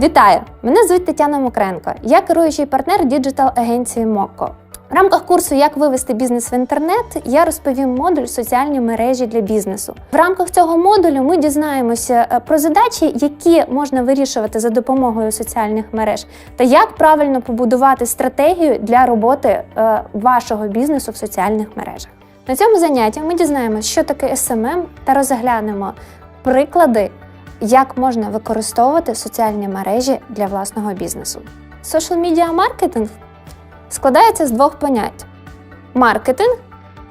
Вітаю! Мене звуть Тетяна Мокренко. Я керуючий партнер діджитал-агенції Моко. В рамках курсу Як вивести бізнес в інтернет я розповім модуль соціальні мережі для бізнесу. В рамках цього модулю ми дізнаємося е, про задачі, які можна вирішувати за допомогою соціальних мереж, та як правильно побудувати стратегію для роботи е, вашого бізнесу в соціальних мережах. На цьому занятті ми дізнаємося, що таке SMM та розглянемо приклади, як можна використовувати соціальні мережі для власного бізнесу. Social media маркетинг складається з двох понять: маркетинг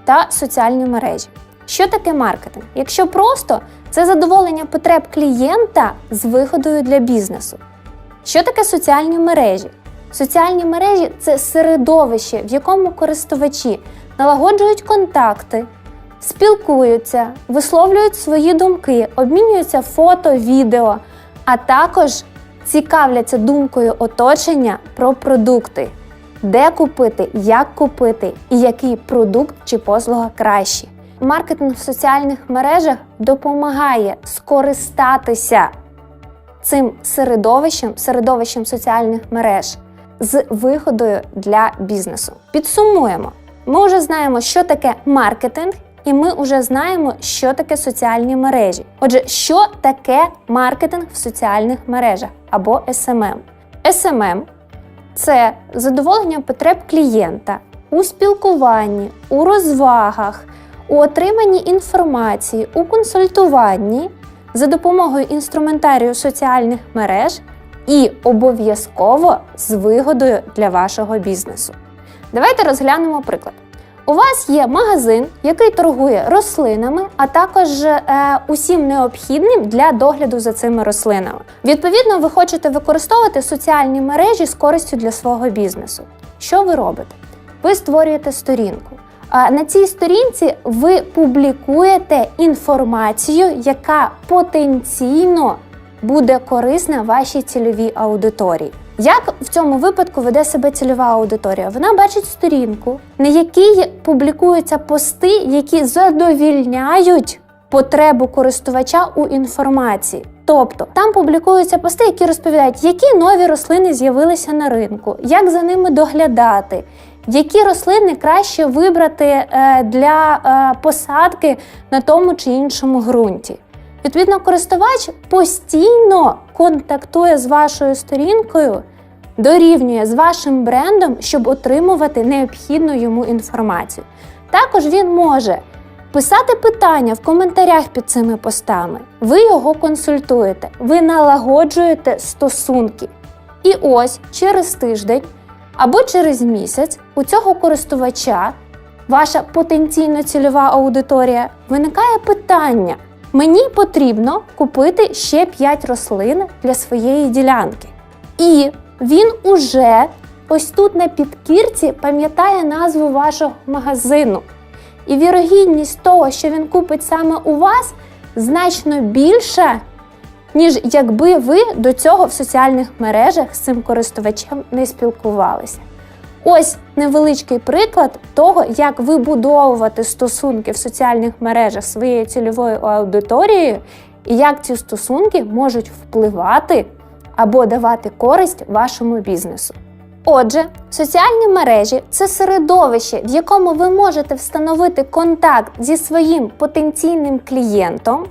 та соціальні мережі. Що таке маркетинг? Якщо просто, це задоволення потреб клієнта з виходою для бізнесу. Що таке соціальні мережі? Соціальні мережі це середовище, в якому користувачі налагоджують контакти, спілкуються, висловлюють свої думки, обмінюються фото, відео, а також цікавляться думкою оточення про продукти, де купити, як купити і який продукт чи послуга кращий. Маркетинг в соціальних мережах допомагає скористатися цим середовищем, середовищем соціальних мереж з виходою для бізнесу. Підсумуємо. Ми вже знаємо, що таке маркетинг, і ми вже знаємо, що таке соціальні мережі. Отже, що таке маркетинг в соціальних мережах або SMM? SMM – це задоволення потреб клієнта у спілкуванні, у розвагах, у отриманні інформації, у консультуванні за допомогою інструментарію соціальних мереж і обов'язково з вигодою для вашого бізнесу. Давайте розглянемо приклад. У вас є магазин, який торгує рослинами, а також е, усім необхідним для догляду за цими рослинами. Відповідно, ви хочете використовувати соціальні мережі з користю для свого бізнесу. Що ви робите? Ви створюєте сторінку. А на цій сторінці ви публікуєте інформацію, яка потенційно буде корисна вашій цільовій аудиторії. Як в цьому випадку веде себе цільова аудиторія? Вона бачить сторінку, на якій публікуються пости, які задовільняють потребу користувача у інформації. Тобто там публікуються пости, які розповідають, які нові рослини з'явилися на ринку, як за ними доглядати, які рослини краще вибрати е, для е, посадки на тому чи іншому ґрунті. Відповідно, користувач постійно контактує з вашою сторінкою, дорівнює з вашим брендом, щоб отримувати необхідну йому інформацію. Також він може писати питання в коментарях під цими постами. Ви його консультуєте, ви налагоджуєте стосунки. І ось через тиждень або через місяць у цього користувача, ваша потенційно цільова аудиторія, виникає питання. Мені потрібно купити ще 5 рослин для своєї ділянки. І він уже ось тут на підкірці пам'ятає назву вашого магазину. І вірогідність того, що він купить саме у вас, значно більша, ніж якби ви до цього в соціальних мережах з цим користувачем не спілкувалися. Ось невеличкий приклад того, як вибудовувати стосунки в соціальних мережах своєю цільовою аудиторією, і як ці стосунки можуть впливати або давати користь вашому бізнесу. Отже, соціальні мережі це середовище, в якому ви можете встановити контакт зі своїм потенційним клієнтом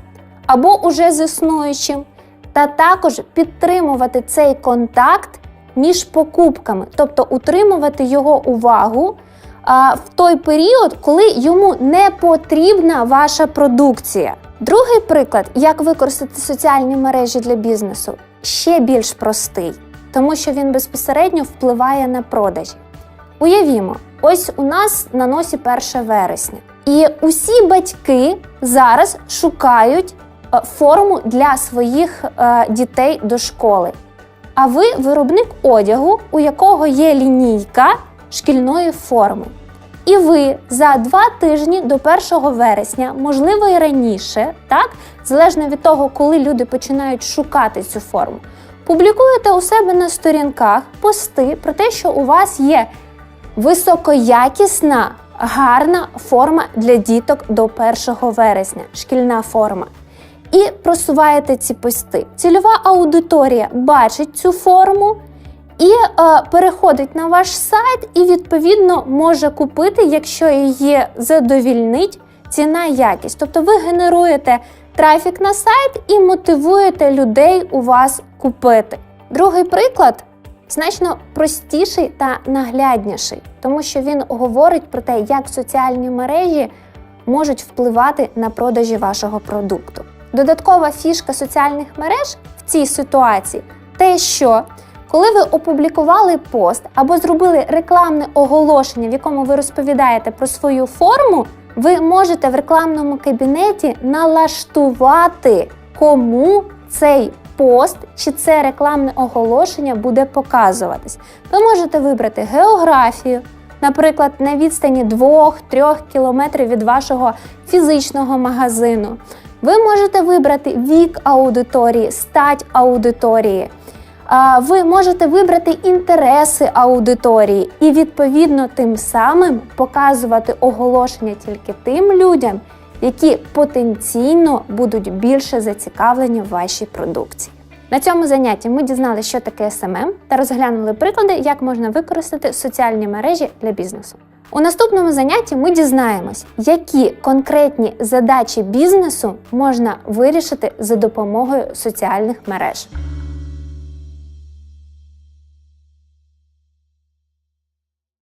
або уже з існуючим, та також підтримувати цей контакт між покупками, тобто утримувати його увагу а, в той період, коли йому не потрібна ваша продукція. Другий приклад, як використати соціальні мережі для бізнесу, ще більш простий, тому що він безпосередньо впливає на продажі. Уявімо, ось у нас на носі 1 вересня, і усі батьки зараз шукають е, форму для своїх е, дітей до школи. А ви виробник одягу, у якого є лінійка шкільної форми. І ви за два тижні до 1 вересня, можливо і раніше, так залежно від того, коли люди починають шукати цю форму, публікуєте у себе на сторінках пости про те, що у вас є високоякісна, гарна форма для діток до 1 вересня, шкільна форма. І просуваєте ці пости. Цільова аудиторія бачить цю форму і е, переходить на ваш сайт, і відповідно може купити, якщо її задовільнить ціна якість. Тобто ви генеруєте трафік на сайт і мотивуєте людей у вас купити. Другий приклад значно простіший та наглядніший, тому що він говорить про те, як соціальні мережі можуть впливати на продажі вашого продукту. Додаткова фішка соціальних мереж в цій ситуації те, що коли ви опублікували пост або зробили рекламне оголошення, в якому ви розповідаєте про свою форму, ви можете в рекламному кабінеті налаштувати, кому цей пост чи це рекламне оголошення буде показуватись. Ви можете вибрати географію, наприклад, на відстані 2-3 кілометрів від вашого фізичного магазину. Ви можете вибрати вік аудиторії, стать аудиторії. Ви можете вибрати інтереси аудиторії і відповідно тим самим показувати оголошення тільки тим людям, які потенційно будуть більше зацікавлені в вашій продукції. На цьому занятті ми дізналися, що таке SMM та розглянули приклади, як можна використати соціальні мережі для бізнесу. У наступному занятті ми дізнаємось, які конкретні задачі бізнесу можна вирішити за допомогою соціальних мереж.